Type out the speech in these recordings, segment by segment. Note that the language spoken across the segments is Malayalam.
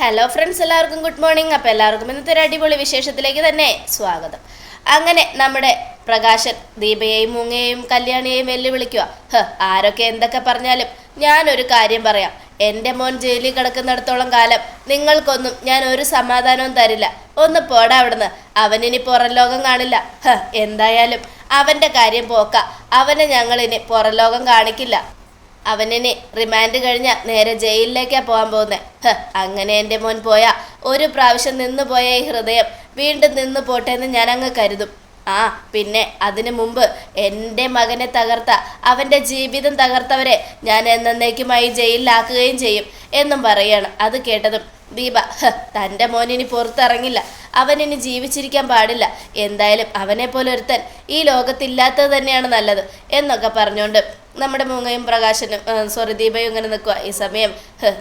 ഹലോ ഫ്രണ്ട്സ് എല്ലാവർക്കും ഗുഡ് മോർണിംഗ് അപ്പോൾ എല്ലാവർക്കും ഇന്നത്തെ ഒരു അടിപൊളി വിശേഷത്തിലേക്ക് തന്നെ സ്വാഗതം. അങ്ങനെ നമ്മുടെ പ്രകാശൻ ദീപയെയും മുങ്ങയെയും കല്യാണിയെയും വെല്ലുവിളിക്കുക. ഹ് ആരൊക്കെ എന്തൊക്കെ പറഞ്ഞാലും ഞാനൊരു കാര്യം പറയാം. എന്റെ മോൻ ജയിലിൽ കിടക്കുന്നിടത്തോളം കാലം നിങ്ങൾക്കൊന്നും ഞാൻ ഒരു സമാധാനവും തരില്ല. ഒന്ന് പോടാ അവിടുന്ന്. അവനിനി പുറം ലോകം കാണില്ല. ഹ എന്തായാലും അവന്റെ കാര്യം പോക്ക. അവനെ ഞങ്ങളിനി പുറം ലോകം കാണിക്കില്ല. അവനിനി റിമാൻഡ് കഴിഞ്ഞ നേരെ ജയിലിലേക്കാ പോകാൻ പോകുന്നത് അങ്ങനെ എന്റെ മോൻ പോയാ. ഒരു പ്രാവശ്യം നിന്ന് പോയ ഈ ഹൃദയം വീണ്ടും നിന്നു പോട്ടെ എന്ന് ഞാൻ അങ്ങ് കരുതും. ആ പിന്നെ അതിനു മുമ്പ് എന്റെ മകനെ തകർത്ത അവന്റെ ജീവിതം തകർത്തവരെ ഞാൻ എന്നേക്കുമായി ജയിലിലാക്കുകയും ചെയ്യും എന്നും പറയാണ്. അത് കേട്ടതും ദീപ "ഹ്, തന്റെ മോനിനി പുറത്തിറങ്ങില്ല. അവനിനി ജീവിച്ചിരിക്കാൻ പാടില്ല. എന്തായാലും അവനെ പോലെ ഒരുത്തൻ ഈ ലോകത്തില്ലാത്തത് തന്നെയാണ് നല്ലത് എന്നൊക്കെ പറഞ്ഞുകൊണ്ട് നമ്മുടെ മൂങ്ങയും പ്രകാശനും സോറി ദീപയും ഇങ്ങനെ നിൽക്കുക ഈ സമയം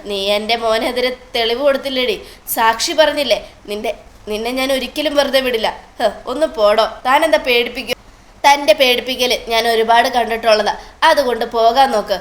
നീ എന്റെ മോനെതിരെ തെളിവ് കൊടുത്തില്ലേടി. സാക്ഷി പറഞ്ഞില്ലേ നിന്റെ നിന്നെ ഞാൻ ഒരിക്കലും വെറുതെ വിടില്ല. ഒന്ന് പോടോ. താൻ എന്താ പേടിപ്പിക്കും? തന്റെ പേടിപ്പിക്കൽ ഞാൻ ഒരുപാട് കണ്ടിട്ടുള്ളതാ. അതുകൊണ്ട് പോകാൻ നോക്ക്.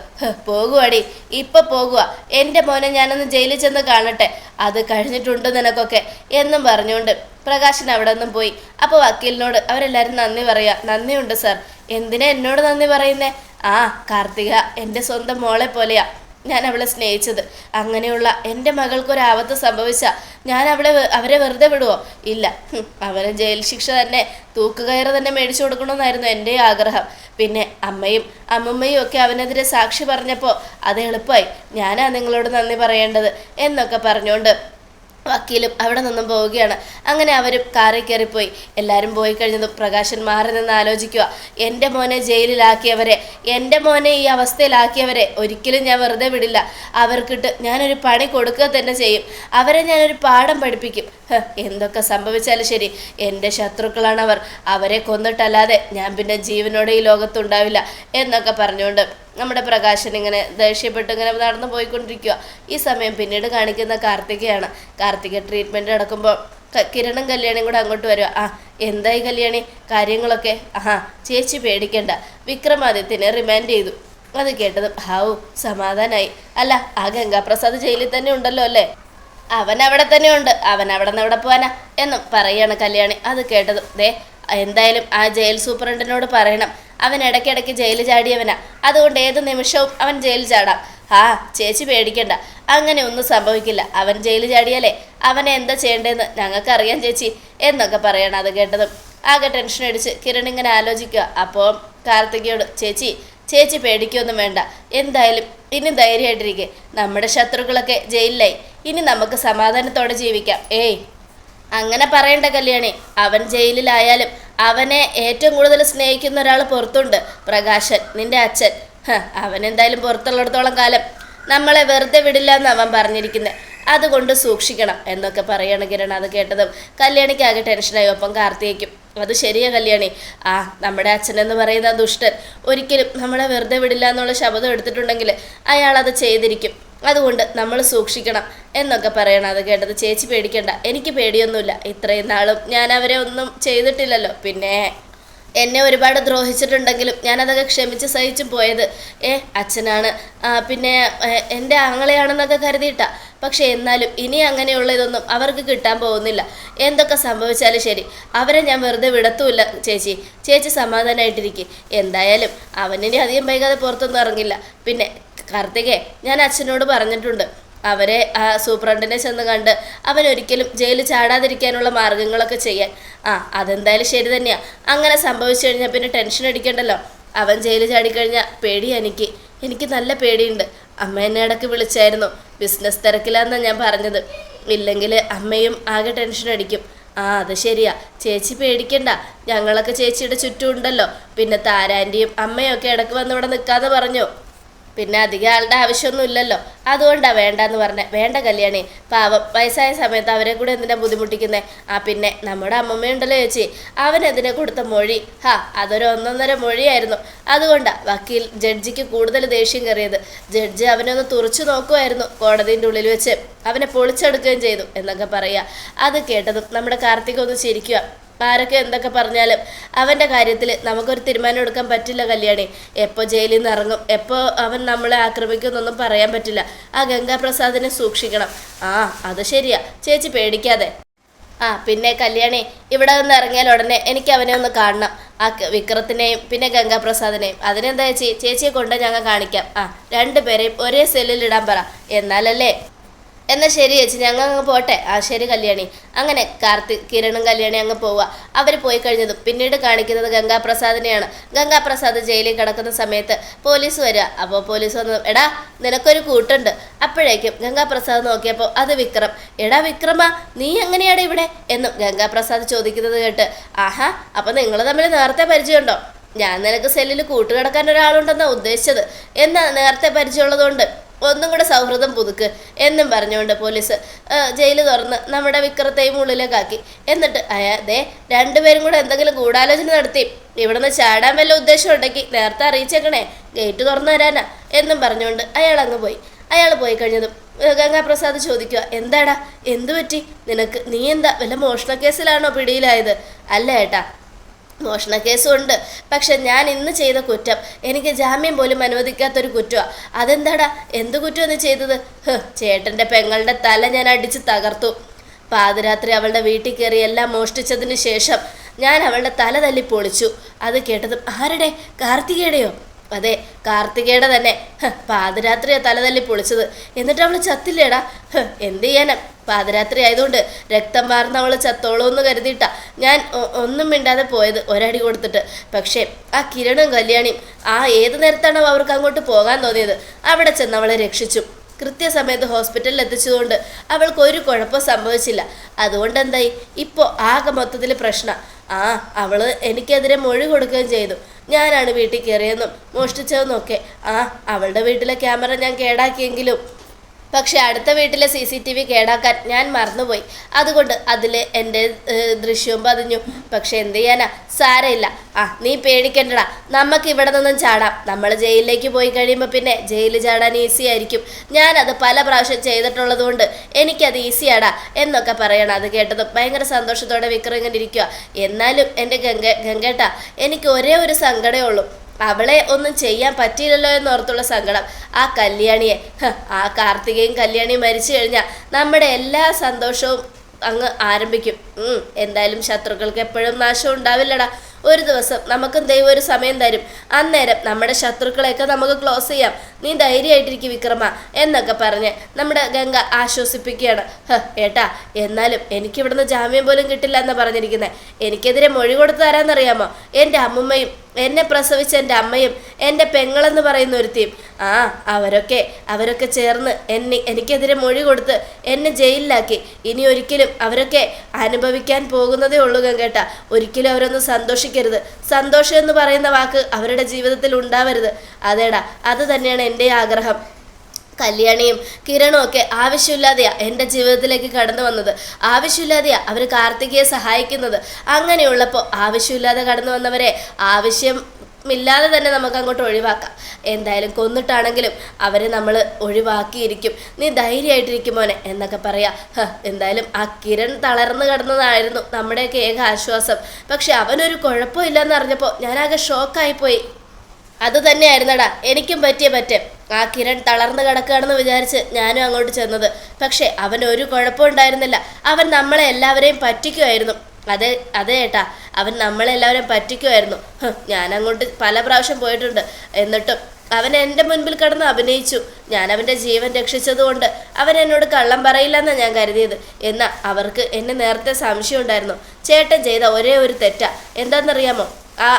പോകുവാടി. ഇപ്പൊ പോകുക എന്റെ മോനെ ഞാനൊന്ന് ജയിലിൽ ചെന്ന് കാണട്ടെ. അത് കഴിഞ്ഞിട്ടുണ്ട് നിനക്കൊക്കെ എന്നും പറഞ്ഞുകൊണ്ട് പ്രകാശൻ അവിടെ നിന്നും പോയി. അപ്പോൾ വക്കീലിനോട് അവരെല്ലാവരും നന്ദി പറയാ. നന്ദിയുണ്ട് സർ. എന്തിനാ എന്നോട് നന്ദി പറയുന്നേ? ആ കാർത്തിക എന്റെ സ്വന്തം മോളെ പോലെയാ. ഞാൻ അവളെ സ്നേഹിച്ചത്. അങ്ങനെയുള്ള എന്റെ മകൾക്കൊരാപത്ത് സംഭവിച്ച ഞാൻ അവളെ അവരെ വെറുതെ വിടുവോ? ഇല്ല. അവന് ജയിൽ ശിക്ഷ തന്നെ തൂക്കുകയറ് തന്നെ മേടിച്ചു കൊടുക്കണമെന്നായിരുന്നു എന്റെ ആഗ്രഹം. പിന്നെ അമ്മയും അമ്മമ്മയും ഒക്കെ അവനെതിരെ സാക്ഷി പറഞ്ഞപ്പോൾ അത് എളുപ്പമായി ഞാനാ നിങ്ങളോട് നന്ദി പറയേണ്ടത് എന്നൊക്കെ പറഞ്ഞുകൊണ്ട് വക്കീലും അവിടെ നിന്നും പോവുകയാണ്. അങ്ങനെ അവർ കാറിൽ കയറിപ്പോയി. എല്ലാവരും പോയി കഴിഞ്ഞതും പ്രകാശൻ മാറി നിന്ന് ആലോചിക്കുക. എന്റെ മോനെ ജയിലിലാക്കിയവരെ എന്റെ മോനെ ഈ അവസ്ഥയിലാക്കിയവരെ ഒരിക്കലും ഞാൻ വെറുതെ വിടില്ല. അവർക്കിട്ട് ഞാനൊരു പണി കൊടുക്കുക തന്നെ ചെയ്യും. അവരെ ഞാനൊരു പാഠം പഠിപ്പിക്കും. എന്തൊക്കെ സംഭവിച്ചാലും ശരി. എന്റെ ശത്രുക്കളാണ് അവർ അവരെ കൊന്നിട്ടല്ലാതെ ഞാൻ പിന്നെ ജീവനോടെ ഈ ലോകത്തുണ്ടാവില്ല എന്നൊക്കെ പറഞ്ഞുകൊണ്ട് നമ്മുടെ പ്രകാശൻ ഇങ്ങനെ ദേഷ്യപ്പെട്ട് ഇങ്ങനെ നടന്നു പോയിക്കൊണ്ടിരിക്കുക. ഈ സമയം പിന്നീട് കാണിക്കുന്ന കാർത്തികയാണ്. കാർത്തിക ട്രീറ്റ്മെന്റ് നടക്കുമ്പോൾ കിരണം കല്യാണിയും കൂടെ അങ്ങോട്ട് വരിക. ആ എന്തായി കല്യാണി? കാര്യങ്ങളൊക്കെ? ആഹാ ചേച്ചി പേടിക്കണ്ട. വിക്രമാദിത്യനെ റിമാൻഡ് ചെയ്തു. അത് കേട്ടതും ഹാവു സമാധാനായി. അല്ല ആ ഗംഗാപ്രസാദ് ജയിലിൽ തന്നെ ഉണ്ടല്ലോ അല്ലേ? അവൻ അവിടെ തന്നെ ഉണ്ട്. അവൻ അവിടെ നിന്ന് അവിടെ പോവാനാ? എന്നും പറയാണ് കല്യാണി. അത് കേട്ടതും ദേ എന്തായാലും ആ ജയിൽ സൂപ്രണ്ടിനോട് പറയണം. അവൻ ഇടയ്ക്കിടയ്ക്ക് ജയിലിൽ ചാടിയവനാ. അതുകൊണ്ട് ഏത് നിമിഷവും അവൻ ജയിലിൽ ചാടാം. ആ ചേച്ചി പേടിക്കണ്ട. അങ്ങനെ ഒന്നും സംഭവിക്കില്ല. അവൻ ജയിലിൽ ചാടിയാലേ അവനെ എന്താ ചെയ്യേണ്ടതെന്ന് ഞങ്ങൾക്കറിയാം ചേച്ചി എന്നൊക്കെ പറയണം അത് കേട്ടതും. ആകെ ടെൻഷൻ അടിച്ച് കിരൺ ഇങ്ങനെ ആലോചിക്കുക. അപ്പോൾ കാർത്തികയോട് ചേച്ചി ചേച്ചി പേടിക്കൊന്നും വേണ്ട. എന്തായാലും ഇനി ധൈര്യമായിട്ടിരിക്കെ. നമ്മുടെ ശത്രുക്കളൊക്കെ ജയിലിലായി. ഇനി നമുക്ക് സമാധാനത്തോടെ ജീവിക്കാം. ഏയ്. അങ്ങനെ പറയണ്ട കല്യാണി. അവൻ ജയിലിലായാലും അവനെ ഏറ്റവും കൂടുതൽ സ്നേഹിക്കുന്ന ഒരാൾ പുറത്തുണ്ട്. പ്രകാശൻ നിന്റെ അച്ഛൻ. അവൻ എന്തായാലും പുറത്തുള്ളിടത്തോളം കാലം നമ്മളെ വെറുതെ വിടില്ല എന്ന് അവൻ പറഞ്ഞിരിക്കുന്നത് അതുകൊണ്ട് സൂക്ഷിക്കണം എന്നൊക്കെ പറയണ കിരൺ. അത് കേട്ടതും കല്യാണിക്കാകെ ടെൻഷനായി. ഒപ്പം കാർത്തികയ്ക്കും. അത് ശരിയാ കല്യാണി. ആ നമ്മുടെ അച്ഛനെന്ന് പറയുന്ന ദുഷ്ടൻ. ഒരിക്കലും നമ്മളെ വെറുതെ വിടില്ല എന്നുള്ള ശബ്ദം എടുത്തിട്ടുണ്ടെങ്കിൽ അയാൾ അത് ചെയ്തിരിക്കും. അതുകൊണ്ട് നമ്മൾ സൂക്ഷിക്കണം എന്നൊക്കെ പറയണം. അത് കേട്ടത് ചേച്ചി പേടിക്കണ്ട. എനിക്ക് പേടിയൊന്നുമില്ല. ഇത്രയും നാളും ഞാൻ അവരെ ഒന്നും ചെയ്തിട്ടില്ലല്ലോ. പിന്നെ എന്നെ ഒരുപാട് ദ്രോഹിച്ചിട്ടുണ്ടെങ്കിലും ഞാനതൊക്കെ ക്ഷമിച്ച് സഹിച്ചു പോയത്. ഏ അച്ഛനാണ്. പിന്നെ എന്റെ ആങ്ങളെയാണെന്നൊക്കെ കരുതിയിട്ടാ. പക്ഷേ എന്നാലും ഇനി അങ്ങനെയുള്ള ഇതൊന്നും അവർക്ക് കിട്ടാൻ പോകുന്നില്ല. എന്തൊക്കെ സംഭവിച്ചാലും ശരി. അവരെ ഞാൻ വെറുതെ വിടത്തുമില്ല ചേച്ചി. ചേച്ചി സമാധാനമായിട്ടിരിക്കും എന്തായാലും അവനിനി അധികം വൈകാതെ പുറത്തൊന്നും ഇറങ്ങില്ല. പിന്നെ കാർത്തികേ ഞാൻ അച്ഛനോട് പറഞ്ഞിട്ടുണ്ട്. അവരെ ആ സൂപ്രണ്ടിനെ ചെന്ന് കണ്ട് അവൻ ഒരിക്കലും ജയിലിൽ ചാടാതിരിക്കാനുള്ള മാർഗങ്ങളൊക്കെ ചെയ്യാൻ. ആ അതെന്തായാലും ശരി തന്നെയാ. അങ്ങനെ സംഭവിച്ചു കഴിഞ്ഞാൽ പിന്നെ ടെൻഷൻ അടിക്കണ്ടല്ലോ. അവൻ ജയിലിൽ ചാടിക്കഴിഞ്ഞാൽ പേടി എനിക്ക്. എനിക്ക് നല്ല പേടിയുണ്ട്. അമ്മ എന്നെ ഇടയ്ക്ക് വിളിച്ചായിരുന്നു. ബിസിനസ് തിരക്കിലാന്നാണ് ഞാൻ പറഞ്ഞത്. ഇല്ലെങ്കിൽ അമ്മയും ആകെ ടെൻഷൻ അടിക്കും. ആ അത് ശരിയാ. ചേച്ചി പേടിക്കണ്ട. ഞങ്ങളൊക്കെ ചേച്ചിയുടെ ചുറ്റും ഉണ്ടല്ലോ. പിന്നെ താരാന്റെയും അമ്മയും ഒക്കെ ഇടയ്ക്ക് വന്ന് ഇവിടെ നിൽക്കാന്ന് പറഞ്ഞു. പിന്നെ അധികം ആളുടെ ആവശ്യമൊന്നും ഇല്ലല്ലോ അതുകൊണ്ടാണ് വേണ്ടെന്ന് പറഞ്ഞത് വേണ്ട കല്യാണി. പാവം. വയസ്സായ സമയത്ത് അവരെ കൂടെ എന്തിനാ ബുദ്ധിമുട്ടിക്കുന്നത് ആ പിന്നെ നമ്മുടെ അമ്മമ്മയുണ്ടല്ലോ ചേച്ചി. അവൻ കൊടുത്ത മൊഴി? ഹാ അതൊരു ഒന്നൊന്നര മൊഴിയായിരുന്നു. അതുകൊണ്ടാണ് വക്കീൽ ജഡ്ജിക്ക് കൂടുതൽ ദേഷ്യം കയറിയത്. ജഡ്ജി അവനെ ഒന്ന് തുറച്ചു നോക്കുമായിരുന്നു കോടതിന്റെ ഉള്ളിൽ വെച്ച്. അവനെ പൊളിച്ചെടുക്കുകയും ചെയ്തു എന്നൊക്കെ പറയുക അത് കേട്ടതും നമ്മുടെ കാർത്തിക് ഒന്ന് ചിരിക്കുക ആരൊക്കെ എന്തൊക്കെ പറഞ്ഞാലും അവന്റെ കാര്യത്തിൽ നമുക്കൊരു തീരുമാനം എടുക്കാൻ പറ്റില്ല കല്യാണി. എപ്പോൾ ജയിലിൽ നിന്ന് ഇറങ്ങും എപ്പോൾ അവൻ നമ്മളെ ആക്രമിക്കുമെന്നൊന്നും പറയാൻ പറ്റില്ല. ആ ഗംഗാപ്രസാദിനെ സൂക്ഷിക്കണം. ആ അത് ശരിയാ. ചേച്ചി പേടിക്കാതെ. ആ പിന്നെ കല്യാണി ഇവിടെ നിന്ന് ഇറങ്ങിയാൽ ഉടനെ എനിക്ക് അവനെ ഒന്ന് കാണണം. ആ വിക്രത്തിനെയും പിന്നെ ഗംഗാപ്രസാദിനെയും. അതിനെന്താ ചേച്ചി? ചേച്ചിയെ കൊണ്ട് ഞങ്ങൾ കാണിക്കാം. ആ രണ്ടുപേരെയും ഒരേ സെല്ലിൽ ഇടാൻ പറ. എന്നാലല്ലേ? എന്നാൽ ശരി ചേച്ചി ഞങ്ങൾ അങ്ങ് പോട്ടെ. ആ ശരി കല്യാണി. അങ്ങനെ കാർത്തിക് കിരണും കല്യാണി അങ്ങ് പോവുക. അവർ പോയി കഴിഞ്ഞതും പിന്നീട് കാണിക്കുന്നത് ഗംഗാപ്രസാദിനെയാണ്. ഗംഗാപ്രസാദ് ജയിലിൽ കിടക്കുന്ന സമയത്ത് പോലീസ് വരിക. അപ്പോൾ പോലീസ് വന്നു എടാ നിനക്കൊരു കൂട്ടുണ്ട്. അപ്പോഴേക്കും ഗംഗാപ്രസാദ് നോക്കിയപ്പോൾ അത് വിക്രം. എടാ വിക്രമ നീ എങ്ങനെയാണ് ഇവിടെ? എന്നും ഗംഗാപ്രസാദ് ചോദിക്കുന്നത് കേട്ട് ആഹാ അപ്പം നിങ്ങൾ തമ്മിൽ നേരത്തെ പരിചയമുണ്ടോ? ഞാൻ നിനക്ക് സെല്ലിൽ കൂട്ടുകിടക്കാൻ ഒരാളുണ്ടെന്നാണ് ഉദ്ദേശിച്ചത്. എന്നാ നേരത്തെ പരിചയമുള്ളതുകൊണ്ട്? ഒന്നും കൂടെ സൗഹൃദം പുതുക്ക് എന്നും പറഞ്ഞുകൊണ്ട് പോലീസ് ജയിൽ തുറന്ന് നമ്മുടെ വിക്രത്തെയും ഉള്ളിലേക്കാക്കി എന്നിട്ട് അയാ ദേ രണ്ടുപേരും കൂടെ എന്തെങ്കിലും ഗൂഢാലോചന നടത്തി. ഇവിടുന്ന് ചാടാൻ വല്ല ഉദ്ദേശം ഉണ്ടെങ്കിൽ നേരത്തെ അറിയിച്ചേക്കണേ. ഗേറ്റ് തുറന്നു തരാനാ എന്നും പറഞ്ഞുകൊണ്ട് അയാൾ അങ്ങ് പോയി. അയാൾ പോയി കഴിഞ്ഞതും ഗംഗാപ്രസാദ് ചോദിക്കുക എന്താടാ? എന്തു പറ്റി? നിനക്ക് നീ എന്താ വല്ല മോഷണ കേസിലാണോ പിടിയിലായത്? അല്ല ഏട്ടാ മോഷണ കേസുണ്ട്. പക്ഷെ ഞാൻ ഇന്ന് ചെയ്ത കുറ്റം എനിക്ക് ജാമ്യം പോലും അനുവദിക്കാത്തൊരു കുറ്റമാണ് അതെന്താടാ? എന്ത് കുറ്റമെന്ന് ചെയ്തത്? ചേട്ടന്റെ പെങ്ങളുടെ തല ഞാൻ അടിച്ച് തകർത്തു. പാതിരാത്രി അവളുടെ വീട്ടിൽ കയറി എല്ലാം മോഷ്ടിച്ചതിന് ശേഷം ഞാൻ അവളുടെ തല തല്ലി പൊളിച്ചു. അത് കേട്ടതും ആരുടെ? കാർത്തികയുടെയോ? അതെ കാർത്തികയുടെ തന്നെ. പാതിരാത്രിയാ തലതല്ലി പൊളിച്ചത്. എന്നിട്ട് അവൾ ചത്തില്ലേടാ? എന്ത് ചെയ്യാനാ? പാതിരാത്രി ആയതുകൊണ്ട് രക്തം വാർന്ന ചത്തോളൂ എന്ന് കരുതിയിട്ടാ ഞാൻ ഒന്നും മിണ്ടാതെ പോയത് ഒരടി കൊടുത്തിട്ട്. പക്ഷേ ആ കിരണും കല്യാണിയും ആ ഏത് നേരത്താണോ അവർക്ക് അങ്ങോട്ട് പോകാൻ തോന്നിയത് അവിടെ ചെന്ന് അവളെ രക്ഷിച്ചു. കൃത്യസമയത്ത് ഹോസ്പിറ്റലിൽ എത്തിച്ചതുകൊണ്ട് അവൾക്ക് ഒരു കുഴപ്പം സംഭവിച്ചില്ല. അതുകൊണ്ട് എന്തായി ഇപ്പോൾ ആകെ മൊത്തത്തിൽ പ്രശ്നം. ആ അവൾ എനിക്കെതിരെ മൊഴി കൊടുക്കുകയും ചെയ്തു. ഞാനാണ് വീട്ടിൽ കയറിയെന്നും മോഷ്ടിച്ചതെന്നും ഒക്കെ. ആ അവളുടെ വീട്ടിലെ ക്യാമറ ഞാൻ കേടാക്കിയെങ്കിലും പക്ഷെ അടുത്ത വീട്ടിലെ സി സി ടി വി കേടാക്കാൻ ഞാൻ മറന്നുപോയി. അതുകൊണ്ട് അതിൽ എന്റെ ദൃശ്യവും പതിഞ്ഞു. പക്ഷെ എന്ത് ചെയ്യാനാ? സാരമില്ല. ആ നീ പേടിക്കണ്ടടാ. നമുക്ക് ഇവിടെ നിന്നും ചാടാം. നമ്മൾ ജയിലിലേക്ക് പോയി കഴിയുമ്പോൾ പിന്നെ ജയിലിൽ ചാടാൻ ഈസി ആയിരിക്കും. ഞാനത് പല പ്രാവശ്യം ചെയ്തിട്ടുള്ളതുകൊണ്ട് എനിക്കത് ഈസിയാടാ എന്നൊക്കെ പറയണം. അത് കേട്ടതും ഭയങ്കര സന്തോഷത്തോടെ വിക്രം ഇങ്ങനെ ഇരിക്കുക എന്നാലും എന്റെ ഗംഗ ഗംഗേട്ട എനിക്ക് ഒരേ ഒരു സങ്കടമേ ഉള്ളൂ. അവളെ ഒന്നും ചെയ്യാൻ പറ്റിയില്ലല്ലോ എന്നോർത്തുള്ള സങ്കടം. ആ കല്യാണിയെ ആ കാർത്തികയും കല്യാണിയും മരിച്ചു കഴിഞ്ഞാൽ നമ്മുടെ എല്ലാ സന്തോഷവും അങ്ങ് ആരംഭിക്കും. എന്തായാലും ശത്രുക്കൾക്ക് എപ്പോഴും നാശം ഉണ്ടാവില്ലടാ. ഒരു ദിവസം നമുക്കും ദൈവം ഒരു സമയം തരും. അന്നേരം നമ്മുടെ ശത്രുക്കളെയൊക്കെ നമുക്ക് ക്ലോസ് ചെയ്യാം. നീ ധൈര്യമായിട്ടിരിക്കും വിക്രമ എന്നൊക്കെ പറഞ്ഞ് നമ്മുടെ ഗംഗ ആശ്വസിപ്പിക്കുകയാണ്. ഏട്ടാ എന്നാലും എനിക്കിവിടുന്ന് ജാമ്യം പോലും കിട്ടില്ല എന്ന് പറഞ്ഞിരിക്കുന്നത് എനിക്കെതിരെ മൊഴി കൊടുത്തു തരാമെന്നറിയാമോ? എന്റെ അമ്മുമ്മയും എന്നെ പ്രസവിച്ച എന്റെ അമ്മയും എന്റെ പെങ്ങളെന്ന് പറയുന്ന ഒരുത്തിയും ആ അവരൊക്കെ അവരൊക്കെ ചേർന്ന് എന്നെ എനിക്കെതിരെ മൊഴി കൊടുത്ത് എന്നെ ജയിലിലാക്കി. ഇനി ഒരിക്കലും അവരൊക്കെ അനുഭവിക്കാൻ പോകുന്നതേ ഉള്ളൂ ഗംഗേട്ട. ഒരിക്കലും അവരൊന്നും സന്തോഷിക്കരുത്. സന്തോഷം എന്ന് പറയുന്ന വാക്ക് അവരുടെ ജീവിതത്തിൽ ഉണ്ടാവരുത്. അതേടാ അത് തന്നെയാണ് എന്റെ ആഗ്രഹം. കല്യാണിയും കിരണും ഒക്കെ ആവശ്യമില്ലാതെയാ എന്റെ ജീവിതത്തിലേക്ക് കടന്നു വന്നത്. ആവശ്യമില്ലാതെയാ അവർ കാർത്തികയെ സഹായിക്കുന്നത്. അങ്ങനെയുള്ളപ്പോൾ ആവശ്യമില്ലാതെ കടന്നു വന്നവരെ ആവശ്യം ഇല്ലാതെ തന്നെ നമുക്ക് അങ്ങോട്ട് ഒഴിവാക്കാം. എന്തായാലും കൊന്നിട്ടാണെങ്കിലും അവരെ നമ്മൾ ഒഴിവാക്കിയിരിക്കും. നീ ധൈര്യമായിട്ടിരിക്കും മോനെ എന്നൊക്കെ പറയാ. എന്തായാലും ആ കിരൺ തളർന്നു കിടന്നതായിരുന്നു നമ്മുടെയൊക്കെ ഏക ആശ്വാസം. പക്ഷെ അവനൊരു കുഴപ്പമില്ലെന്ന് അറിഞ്ഞപ്പോൾ ഞാനാകെ ഷോക്കായിപ്പോയി അത് തന്നെയായിരുന്നടാ. എനിക്കും പറ്റിയ പറ്റേ. ആ കിരൺ തളർന്നു കിടക്കുകയാണെന്ന് വിചാരിച്ച് ഞാനും അങ്ങോട്ട് ചെന്നത്. പക്ഷേ അവൻ ഒരു കുഴപ്പമുണ്ടായിരുന്നില്ല അവൻ നമ്മളെ എല്ലാവരെയും പറ്റിക്കുമായിരുന്നു. അതെ അതെ ഏട്ടാ അവൻ നമ്മളെല്ലാവരെയും പറ്റിക്കുമായിരുന്നു. ഞാൻ അങ്ങോട്ട് പല പ്രാവശ്യം പോയിട്ടുണ്ട്. എന്നിട്ടും അവൻ എന്റെ മുൻപിൽ കിടന്ന് അഭിനയിച്ചു. ഞാൻ അവന്റെ ജീവൻ രക്ഷിച്ചതുകൊണ്ട് അവൻ എന്നോട് കള്ളം പറയില്ലെന്ന് ഞാൻ കരുതിയത്. എന്നാൽ അവർക്ക് എന്നെ നേരത്തെ സംശയം ഉണ്ടായിരുന്നു. ചേട്ടൻ ചെയ്ത ഒരേ ഒരു തെറ്റാ. എന്താണെന്നറിയാമോ? ആ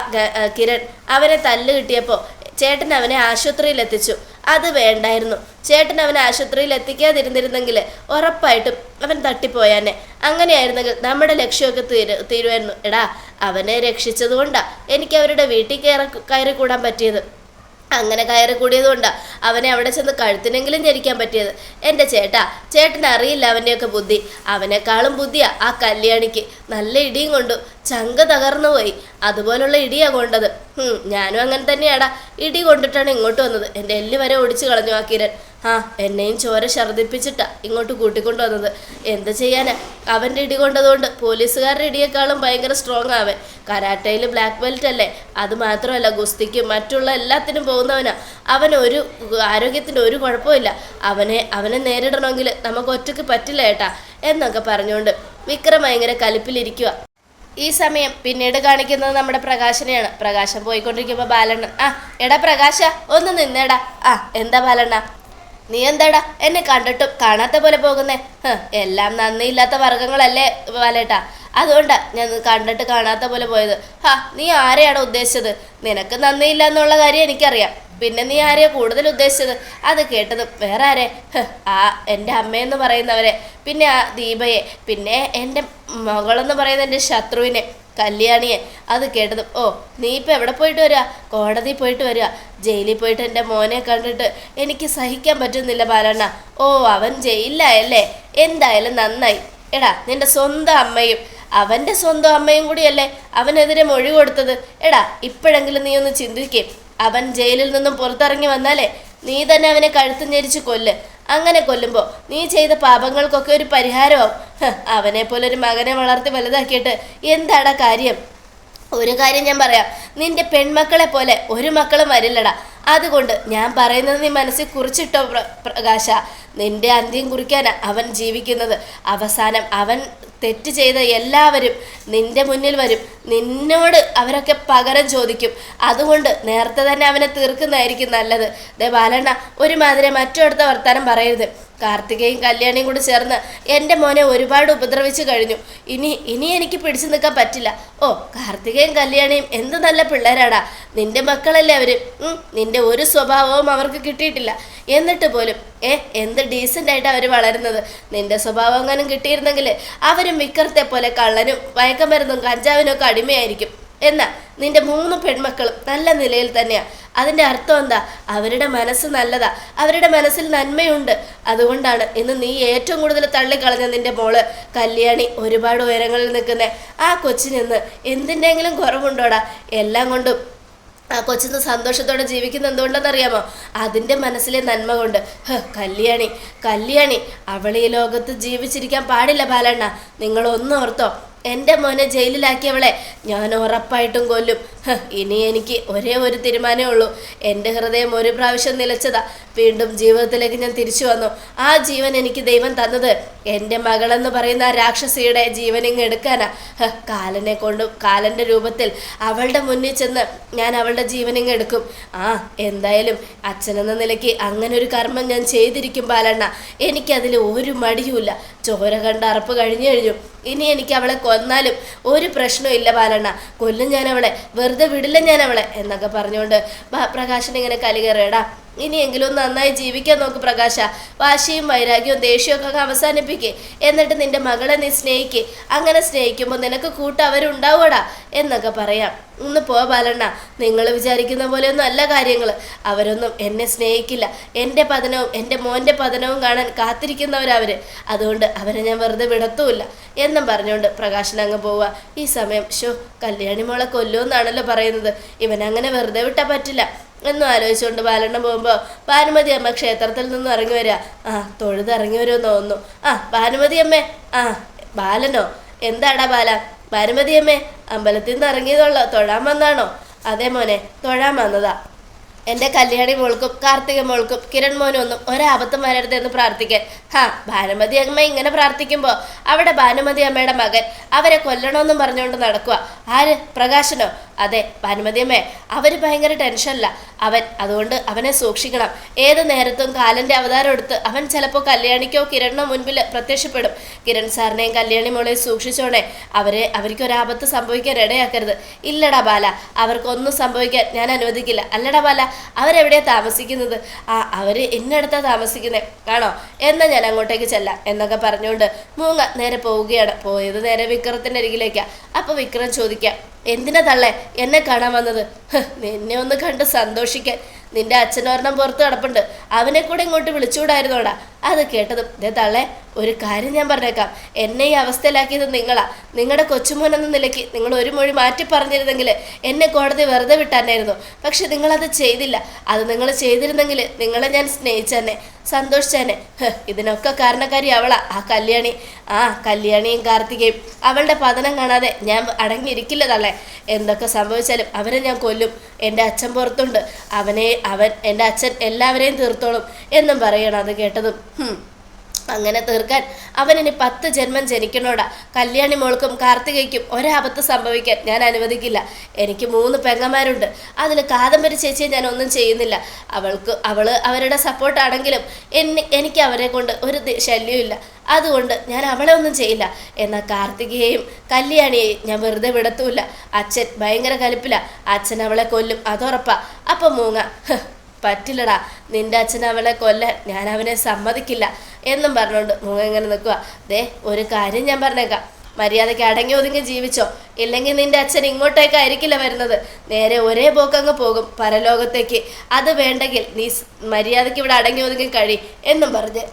കിരൺ അവനെ തല്ല് കിട്ടിയപ്പോൾ ചേട്ടൻ അവനെ ആശുപത്രിയിൽ എത്തിച്ചു അത് വേണ്ടായിരുന്നു. ചേട്ടൻ അവനെ ആശുപത്രിയിൽ എത്തിക്കാതിരുന്നിരുന്നെങ്കിൽ ഉറപ്പായിട്ടും അവൻ തട്ടിപ്പോയാനെ. അങ്ങനെയായിരുന്നെങ്കിൽ നമ്മുടെ ലക്ഷ്യമൊക്കെ തീരു തീരുമായിരുന്നു. എടാ അവനെ രക്ഷിച്ചതുകൊണ്ടാ എനിക്ക് അവരുടെ വീട്ടിൽ കയറി കയറി കൂടാൻ പറ്റിയത്. അങ്ങനെ കയറി കൂടിയതുകൊണ്ടാ അവനെ അവിടെ ചെന്ന് കഴുത്തിനെങ്കിലും ഞെരിക്കാൻ പറ്റിയത്. എന്റെ ചേട്ടാ ചേട്ടൻ അറിയില്ല അവന്റെയൊക്കെ ബുദ്ധി. അവനേക്കാളും ബുദ്ധിയാ ആ കല്യാണിക്ക്. നല്ല ഇടിയും കൊണ്ടു. ചങ്ക തകർന്നു പോയി. അതുപോലുള്ള ഇടിയാ കൊണ്ടത്. ഹും, ഞാനും അങ്ങനെ തന്നെയാടാ. ഇടി കൊണ്ടിട്ടാണ് ഇങ്ങോട്ട് വന്നത്. എന്റെ എല്ല് വരെ ഒടിച്ചു കളഞ്ഞു ആ കിരൺ. ആ എന്നെയും ചോര ഛർദിപ്പിച്ചിട്ടാ ഇങ്ങോട്ട് കൂട്ടിക്കൊണ്ടു വന്നത്. എന്ത് ചെയ്യാനാ? അവന്റെ ഇടി കൊണ്ടതുകൊണ്ട് പോലീസുകാരുടെ ഇടിയേക്കാളും ഭയങ്കര സ്ട്രോങ് ആവൻ കരാട്ടയിൽ ബ്ലാക്ക് ബെൽറ്റ് അല്ലേ? അത് മാത്രമല്ല ഗുസ്തിക്കും മറ്റുള്ള എല്ലാത്തിനും പോകുന്നവനാ. അവൻ ഒരു ആരോഗ്യത്തിന് ഒരു കുഴപ്പമില്ല അവനെ അവനെ നേരിടണമെങ്കിൽ നമുക്ക് ഒറ്റയ്ക്ക് പറ്റില്ല ഏട്ടാ. എന്നൊക്കെ പറഞ്ഞുകൊണ്ട് വിക്രം ഭയങ്കര കലിപ്പിലിരിക്കുക ഈ സമയം പിന്നീട് കാണിക്കുന്നത് നമ്മുടെ പ്രകാശനെയാണ്. പ്രകാശം പോയിക്കൊണ്ടിരിക്കുമ്പോൾ ബാലണ്ണൻ ആ എടാ പ്രകാശ ഒന്ന് നിന്നേടാ. ആ എന്താ ബാലണ്ണ? നീ എന്താടാ? എന്നെ കണ്ടിട്ടും കാണാത്ത പോലെ പോകുന്നേ. എല്ലാം നന്ദിയില്ലാത്ത വർഗങ്ങളല്ലേ ബാലേട്ടാ. അതുകൊണ്ടാ ഞാൻ കണ്ടിട്ട് കാണാത്ത പോലെ പോയത്. ഹാ നീ ആരെയാണ് ഉദ്ദേശിച്ചത്? നിനക്ക് നന്ദിയില്ല എന്നുള്ള കാര്യം എനിക്കറിയാം. പിന്നെ നീ ആരെയാ കൂടുതൽ ഉദ്ദേശിച്ചത്? അത് കേട്ടത് വേറെ ആരെ? ആ എന്റെ അമ്മയെന്ന് പറയുന്നവരെ. പിന്നെ ആ ദീപയെ. പിന്നെ എന്റെ മകളെന്ന് പറയുന്ന എന്റെ ശത്രുവിനെ കല്യാണിയെ. അത് കേട്ടത് ഓ നീ ഇപ്പം എവിടെ പോയിട്ട് വരിക? കോടതി പോയിട്ട് വരിക. ജയിലിൽ പോയിട്ട് എന്റെ മോനെ കണ്ടിട്ട് എനിക്ക് സഹിക്കാൻ പറ്റുന്നില്ല ബാലണ്ണ. ഓ അവൻ ജയിലിലായല്ലേ? എന്തായാലും നന്നായി. എടാ നിന്റെ സ്വന്തം അമ്മയും അവന്റെ സ്വന്തം അമ്മയും കൂടിയല്ലേ അവനെതിരെ മൊഴി കൊടുത്തത്? എടാ ഇപ്പോഴെങ്കിലും നീ ഒന്ന് ചിന്തിക്കേ. അവൻ ജയിലിൽ നിന്നും പുറത്തിറങ്ങി വന്നാലേ നീ തന്നെ അവനെ കഴുത്ത് ഞെരിച്ച് കൊല്ല്. അങ്ങനെ കൊല്ലുമ്പോൾ നീ ചെയ്ത പാപങ്ങൾക്കൊക്കെ ഒരു പരിഹാരമാവും. അവനെ പോലെ ഒരു മകനെ വളർത്തി വലുതാക്കിയിട്ട് എന്താടാ കാര്യം? ഒരു കാര്യം ഞാൻ പറയാം. നിന്റെ പെൺമക്കളെ പോലെ ഒരു മക്കളും വരില്ലടാ. അതുകൊണ്ട് ഞാൻ പറയുന്നത് നീ മനസ്സിൽ കുറിച്ചിട്ടോ പ്ര പ്രകാശ. നിന്റെ അന്ത്യം കുറിക്കാനാ അവൻ ജീവിക്കുന്നത്. അവസാനം അവൻ തെറ്റ് ചെയ്ത എല്ലാവരും നിന്റെ മുന്നിൽ വരും. നിന്നോട് അവരൊക്കെ പകരം ചോദിക്കും. അതുകൊണ്ട് നേരത്തെ തന്നെ അവനെ തീർക്കുന്നതായിരിക്കും നല്ലത്. ദേ ബാലണ്ണ ഒരുമാതിരി മറ്റൊടുത്ത വർത്താനം പറയരുത്. കാർത്തികയും കല്യാണിയും കൂടി ചേർന്ന് എന്റെ മോനെ ഒരുപാട് ഉപദ്രവിച്ചു കഴിഞ്ഞു. ഇനി ഇനി എനിക്ക് പിടിച്ചു നിൽക്കാൻ പറ്റില്ല. ഓ കാർത്തികയും കല്യാണിയും എന്ത് നല്ല പിള്ളേരാടാ. നിന്റെ മക്കളല്ലേ അവർ നിന്റെ ഒരു സ്വഭാവവും അവർക്ക് കിട്ടിയിട്ടില്ല. എന്നിട്ട് പോലും ഏ എന്ത് ഡീസന്റ് ആയിട്ട് അവർ വളരുന്നത്? നിന്റെ സ്വഭാവം എങ്ങാനും കിട്ടിയിരുന്നെങ്കിൽ അവരും വിക്രത്തെ പോലെ കള്ളനും വയക്കമരുന്നും കഞ്ചാവിനും ഒക്കെ അടിമയായിരിക്കും. എന്നാ നിന്റെ മൂന്ന് പെൺമക്കളും നല്ല നിലയിൽ തന്നെയാണ് അതിന്റെ അർത്ഥം എന്താ? അവരുടെ മനസ്സ് നല്ലതാ. അവരുടെ മനസ്സിൽ നന്മയുണ്ട്. അതുകൊണ്ടാണ് ഇന്ന് നീ ഏറ്റവും കൂടുതൽ തള്ളിക്കളഞ്ഞ നിന്റെ മോൾ കല്യാണി ഒരുപാട് ഉയരങ്ങളിൽ നിൽക്കുന്ന. ആ കൊച്ചിനിന്ന് എന്തിന്റെങ്കിലും കുറവുണ്ടോടാ? എല്ലാം കൊണ്ടും ആ കൊച്ചിന്ന് സന്തോഷത്തോടെ ജീവിക്കുന്ന എന്തുകൊണ്ടെന്നറിയാമോ? അതിന്റെ മനസ്സിലെ നന്മ കൊണ്ട്. കല്യാണി കല്യാണി അവൾ ഈ ലോകത്ത് ജീവിച്ചിരിക്കാൻ പാടില്ല ബാലണ്ണ. നിങ്ങളൊന്നും ഓർത്തോ. എന്റെ മോനെ ജയിലിലാക്കിയവളെ ഞാൻ ഉറപ്പായിട്ടും കൊല്ലും. ഇനി എനിക്ക് ഒരേ ഒരു തീരുമാനമേ ഉള്ളൂ. എന്റെ ഹൃദയം ഒരു പ്രാവശ്യം നിലച്ചതാ. വീണ്ടും ജീവിതത്തിലേക്ക് ഞാൻ തിരിച്ചു വന്നു. ആ ജീവൻ എനിക്ക് ദൈവം തന്നത്. എന്റെ മകളെന്ന് പറയുന്ന ആ രാക്ഷസിയുടെ ജീവൻ ഇങ്ങ് എടുക്കാനാ. കാലനെ കൊണ്ട് കാലന്റെ രൂപത്തിൽ അവളുടെ മുന്നിൽ ചെന്ന് ഞാൻ അവളുടെ ജീവൻ ഇങ്ങ് എടുക്കും. ആ എന്തായാലും അച്ഛനെന്ന നിലയ്ക്ക് അങ്ങനെ ഒരു കർമ്മം ഞാൻ ചെയ്തിരിക്കും ബാലണ്ണ. എനിക്കതിൽ ഒരു മടിയുമില്ല. ചോര കണ്ട അറപ്പ് കഴിഞ്ഞു കഴിഞ്ഞു. ഇനി എനിക്ക് അവളെ കൊന്നാലും ഒരു പ്രശ്നവും ഇല്ല ബാലണ്ണ. കൊല്ലും ഞാൻ അവളെ. വെറുതെ വിടില്ല ഞാൻ അവളെ. എന്നൊക്കെ പറഞ്ഞുകൊണ്ട് പ്രകാശൻ ഇങ്ങനെ കലികയറേടാ ഇനിയെങ്കിലും നന്നായി ജീവിക്കാൻ നോക്ക് പ്രകാശ. വാശിയും വൈരാഗ്യവും ദേഷ്യമൊക്കെ അവസാനിപ്പിക്കേ. എന്നിട്ട് നിന്റെ മകളെ നീ സ്നേഹിക്കേ. അങ്ങനെ സ്നേഹിക്കുമ്പോൾ നിനക്ക് കൂട്ട് അവരുണ്ടാവൂടാ എന്നൊക്കെ പറയാം. ഒന്ന് പോ ബാലണ്ണ. നിങ്ങൾ വിചാരിക്കുന്ന പോലെയൊന്നും അല്ല കാര്യങ്ങൾ അവരൊന്നും എന്നെ സ്നേഹിക്കില്ല. എന്റെ പതനവും എന്റെ മോന്റെ പതനവും കാണാൻ കാത്തിരിക്കുന്നവരവർ അതുകൊണ്ട് അവരെ ഞാൻ വെറുതെ വിടത്തുമില്ല എന്നും പറഞ്ഞുകൊണ്ട് പ്രകാശൻ അങ്ങ് പോവുക ഈ സമയം ഷോ കല്യാണി മോളെ കൊല്ലുമെന്നാണല്ലോ പറയുന്നത്. ഇവനങ്ങനെ വെറുതെ വിട്ടാൽ പറ്റില്ല. എന്നും ആലോചിച്ചുകൊണ്ട് ബാലണ്ണ പോകുമ്പോൾ ഭാനുമതി അമ്മ ക്ഷേത്രത്തിൽ നിന്നും ഇറങ്ങി വരിക ആ തൊഴുത് ഇറങ്ങി വരുമെന്ന് തോന്നുന്നു. ആ ഭാനുമതി അമ്മേ. ആ ബാലനോ? എന്താടാ ബാല? ഭാനുമതി അമ്മേ അമ്പലത്തിൽ നിന്ന് ഇറങ്ങിയതുള്ളോ തൊഴാൻ വന്നാണോ? അതേ മോനെ തൊഴാൻ വന്നതാ. എന്റെ കല്യാണി മോൾക്കും കാർത്തിക മോൾക്കും കിരൺ മോനും ഒന്നും ഒരാപത്തും വരരുത് എന്ന് പ്രാർത്ഥിക്കാൻ. ഹാ ഭാനുമതി അമ്മ ഇങ്ങനെ പ്രാർത്ഥിക്കുമ്പോൾ അവിടെ ഭാനുമതി അമ്മയുടെ മകൻ അവരെ കൊല്ലണമെന്നും പറഞ്ഞുകൊണ്ട് നടക്കുക ആര്? പ്രകാശനോ? അതെ ഭാനുമതി അമ്മേ അവർ ഭയങ്കര ടെൻഷനില്ല അവൻ അതുകൊണ്ട് അവനെ സൂക്ഷിക്കണം. ഏത് നേരത്തും കാലന്റെ അവതാരം എടുത്ത് അവൻ ചിലപ്പോൾ കല്യാണിക്കോ കിരണിനോ മുൻപിൽ പ്രത്യക്ഷപ്പെടും. കിരൺ സാറിനെയും കല്യാണി മോളെയും സൂക്ഷിച്ചോണേ. അവരെ അവർക്കൊരാപത്ത് സംഭവിക്കാൻ ഇടയാക്കരുത്. ഇല്ലടാ ബാല അവർക്കൊന്നും സംഭവിക്കാൻ ഞാൻ അനുവദിക്കില്ല. അല്ലടാ ബാല അവരെവിടെയാണ് താമസിക്കുന്നത്? ആ അവർ ഇന്നടുത്താ താമസിക്കുന്നത് ആണോ? എന്നാൽ ഞാൻ അങ്ങോട്ടേക്ക് ചെല്ലാം എന്നൊക്കെ പറഞ്ഞുകൊണ്ട് മൂങ്ങ നേരെ പോവുകയാണ്. പോയത് നേരെ വിക്രത്തിന്റെ അരികിലേക്കാ. അപ്പോൾ വിക്രം ചോദിക്കാം എന്തിനാ തള്ളേ? എന്നെ കാണാൻ വന്നത്? നിന്നെ ഒന്ന് കണ്ട് സന്തോഷിക്കാൻ. നിന്റെ അച്ഛനൊരെണ്ണം പുറത്ത് കിടപ്പുണ്ട് അവനെ കൂടെ ഇങ്ങോട്ട് വിളിച്ചുകൂടായിരുന്നോടാ? അത് കേട്ടതും ദേ തള്ളെ ഒരു കാര്യം ഞാൻ പറഞ്ഞേക്കാം. എന്നെ ഈ അവസ്ഥയിലാക്കിയത് നിങ്ങളാ. നിങ്ങളുടെ കൊച്ചുമോൻ എന്ന നിലയ്ക്ക് നിങ്ങൾ ഒരു മൊഴി മാറ്റി പറഞ്ഞിരുന്നെങ്കിൽ എന്നെ കോടതി വെറുതെ വിട്ടാനായിരുന്നു. പക്ഷെ നിങ്ങളത് ചെയ്തില്ല. അത് നിങ്ങൾ ചെയ്തിരുന്നെങ്കിൽ നിങ്ങളെ ഞാൻ സ്നേഹിച്ചെന്നെ സന്തോഷിച്ചെന്നെ ഇതിനൊക്കെ കാരണക്കാരി അവളാ. ആ കല്യാണി ആ കല്യാണിയും കാർത്തികയും അവളുടെ പതനം കാണാതെ ഞാൻ അടങ്ങിയിരിക്കില്ല തള്ളേ. എന്തൊക്കെ സംഭവിച്ചാലും അവനെ ഞാൻ കൊല്ലും. എന്റെ അച്ഛൻ പുറത്തുണ്ട്. അവനെ അവൻ എന്റെ അച്ഛൻ എല്ലാവരെയും തീർത്തോളും എന്നും പറയണം അത് കേട്ടതും. അങ്ങനെ തീർക്കാൻ അവനിനി പത്ത് ജന്മം ജനിക്കണോടാ. കല്യാണി മോൾക്കും കാർത്തികയ്ക്കും ഒരാപത്ത് സംഭവിക്കാൻ ഞാൻ അനുവദിക്കില്ല. എനിക്ക് മൂന്ന് പെങ്ങന്മാരുണ്ട്. അതിൽ കാദംബരി ചേച്ചിയെ ഞാൻ ഒന്നും ചെയ്യുന്നില്ല. അവൾക്ക് അവൾ അവരുടെ സപ്പോർട്ടാണെങ്കിലും എന്നെ എനിക്ക് അവരെ കൊണ്ട് ഒരു ശല്യമില്ല അതുകൊണ്ട് ഞാൻ അവളെ ഒന്നും ചെയ്യില്ല. എന്നാൽ കാർത്തികയെയും കല്യാണിയെയും ഞാൻ വെറുതെ വിടത്തൂല്ല. അച്ഛൻ ഭയങ്കര കലിപ്പില്ല അച്ഛൻ അവളെ കൊല്ലും. അതുറപ്പാ. അപ്പം മൂങ്ങ. പറ്റില്ലടാ. നിന്റെ അച്ഛൻ അവളെ കൊല്ലാൻ ഞാൻ അവനെ സമ്മതിക്കില്ല എന്നും പറഞ്ഞുകൊണ്ട് മുഖം ഇങ്ങനെ നിൽക്കുക ദേ ഒരു കാര്യം ഞാൻ പറഞ്ഞേക്കാം. മര്യാദയ്ക്ക് അടങ്ങി ഒതുങ്ങി ജീവിച്ചോ? ഇല്ലെങ്കിൽ നിന്റെ അച്ഛൻ ഇങ്ങോട്ടേക്കായിരിക്കില്ല വരുന്നത്. നേരെ ഒരേ പോക്കങ്ങ് പോകും പരലോകത്തേക്ക്. അത് വേണ്ടെങ്കിൽ നീ മര്യാദയ്ക്ക് ഇവിടെ അടങ്ങി ഒതുങ്ങി കഴി എന്നും പറഞ്ഞ്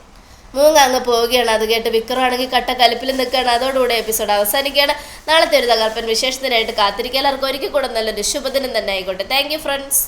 മൂങ്ങ അങ്ങ് പോവുകയാണ്. അത് കേട്ട് വിക്രമാണെങ്കിൽ കട്ട കലിപ്പിൽ നിൽക്കുകയാണ്. അതോടുകൂടെ എപ്പിസോഡ് അവസാനിക്കുകയാണ്. നാളത്തെ ഒരു തകർപ്പൻ വിശേഷത്തിനായിട്ട് കാത്തിരിക്കാൻ എല്ലാവർക്കും ഒരിക്കൽ കൂടെ നല്ലൊരു ശുഭദിനം തന്നെ ആയിക്കോട്ടെ. Thank friends